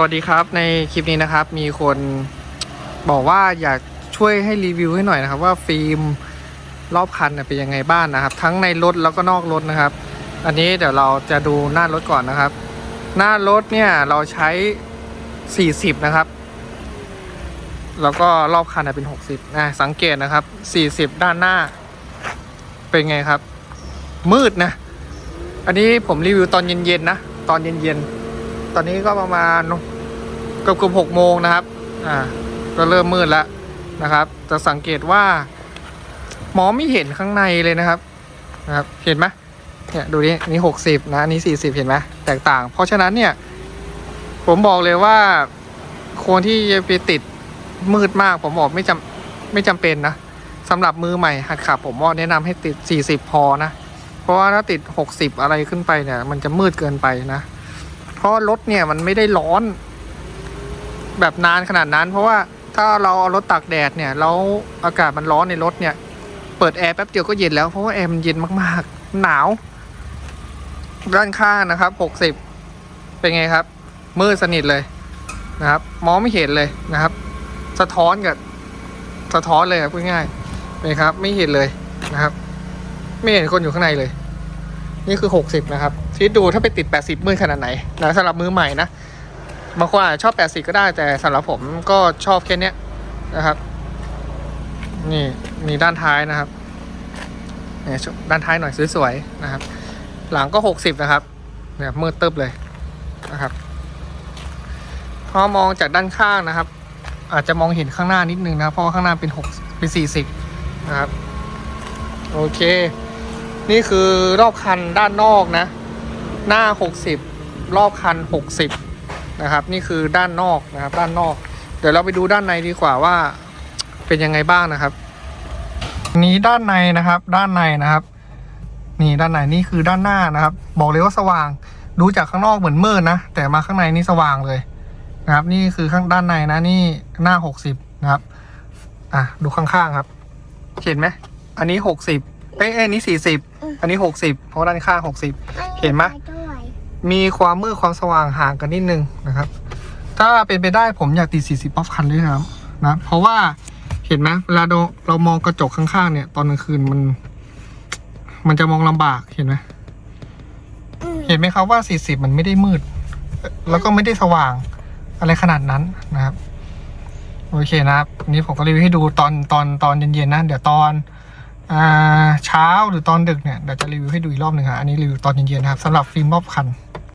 วัสดีครับในคลิปนี้นะครับ มีคนบอกว่าอยากช่วยให้รีวิวให้หน่อยนะครับ ว่าฟิล์มรอบคันเป็นยังไงบ้างนะครับ ทั้งในรถแล้วก็นอกรถนะครับ อันนี้เดี๋ยวเราจะดูหน้ารถก่อนนะครับ หน้ารถเนี่ยเราใช้ 40 นะครับ แล้วก็รอบคันเป็น 60นะสังเกตนะครับ 40 ด้านหน้า เป็นไงครับ มืดนะ อันนี้ผมรีวิวตอนเย็นๆนะ ตอนเย็นๆ ตอนนี้ก็ประมาณเกือบเกือบหกโมงนะครับ อ่า ก็เริ่มมืดแล้วนะครับ จะสังเกตว่ามองไม่เห็นข้างในเลยนะครับ นะครับ เห็นไหมเนี่ยดูนี่นี่หกสิบนะอันนี่สี่สิบเห็นไหมแตกต่าง เพราะฉะนั้นเนี่ย ผมบอกเลยว่าคนที่จะไปติดมืดมาก ผมบอกไม่จำไม่จำเป็นนะสำหรับมือใหม่หัดขับ ผมว่าแนะนำให้ติดสี่สิบพอนะ เพราะว่าถ้าติดหกสิบอะไรขึ้นไปเนี่ย มันจะมืดเกินไปนะ ราะรถเนี่ยมันไม่ได้ร้อน แบบนานขนาดนั้น เพราะว่าถ้าเราเอารถตากแดดเนี่ยแล้วอากาศมันร้อนในรถเนี่ย เปิดแอร์แป๊บเดียวก็เย็นแล้วเพราะว่าแอร์มันเย็นมากๆ หนาว ด้านข้างนะครับหกสิบเป็นไงครับ มืดสนิทเลยนะครับ มองไม่เห็นเลยนะครับ สะท้อนกับสะท้อนเลยครับพูดง่ายๆเป็นครับ ไม่เห็นเลยนะครับ ไม่เห็นคนอยู่ข้างในเลย นี่คือ60นะครับ คิดดูถ้าไปติด 80มืดขนาดไหนนะสำหรับมือใหม่นะบางคนอาจจะชอบ 80 ก็ได้แต่สำหรับผมก็ชอบแค่เนี้ยนะครับ นี่มีด้านท้ายนะครับเนี่ยด้านท้ายหน่อยสวยๆนะครับ หลังก็ 60 นะครับเนี่ยมืดตึบเลยนะครับพอมองจากด้านข้างนะครับ อาจจะมองเห็นข้างหน้านิดนึงนะเพราะข้างหน้าเป็น6เป็น 40 นะครับ โอเค นี่คือรอบคันด้านนอกนะ หน้า 60 รอบคัน 60 นะครับ นี่คือด้านนอกนะครับ ด้านนอก เดี๋ยวเราไปดูด้านในดีกว่าว่าเป็นยังไงบ้างนะครับ นี้ด้านในนะครับ ด้านในนะครับ นี่ด้านในนี่คือด้านหน้านะครับ บอกเลยว่าสว่าง ดูจากข้างนอกเหมือนมืดนะ แต่มาข้างในนี่สว่างเลยนะครับ นี่คือข้างด้านในนะนี่หน้า 60 นะครับ อะดูข้างๆครับ เห็นไหมอันนี้ 60เอ้ยเอ้ยอันนี้ 40 อันนี้ 60 เพราะด้านข้าง60 เห็นไหม มีความมืดความสว่างห่างกันนิดนึงนะครับ ถ้าเป็นไปได้ผมอยากติด 40ป๊อปคันด้วยนะครับนะ เพราะว่าเห็นไหมเวลาเราเรามองกระจกข้างๆเนี่ย ตอนกลางคืนมัน มันจะมองลำบากเห็นไหมเห็นไหมครับว่า 40 มันไม่ได้มืด แล้วก็ไม่ได้สว่างอะไรขนาดนั้นนะครับ โอเคนะครับอันนี้ผมก็รีวิวให้ดูตอนตอนตอนเย็นๆนะเดี๋ยวตอนอ่า เช้าหรือตอนดึกเนี่ยเดี๋ยวจะรีวิวให้ดูอีกรอบหนึ่งครับอันนี้รีวิวตอนเย็นๆนะครับสำหรับฟิล์มรอบคัน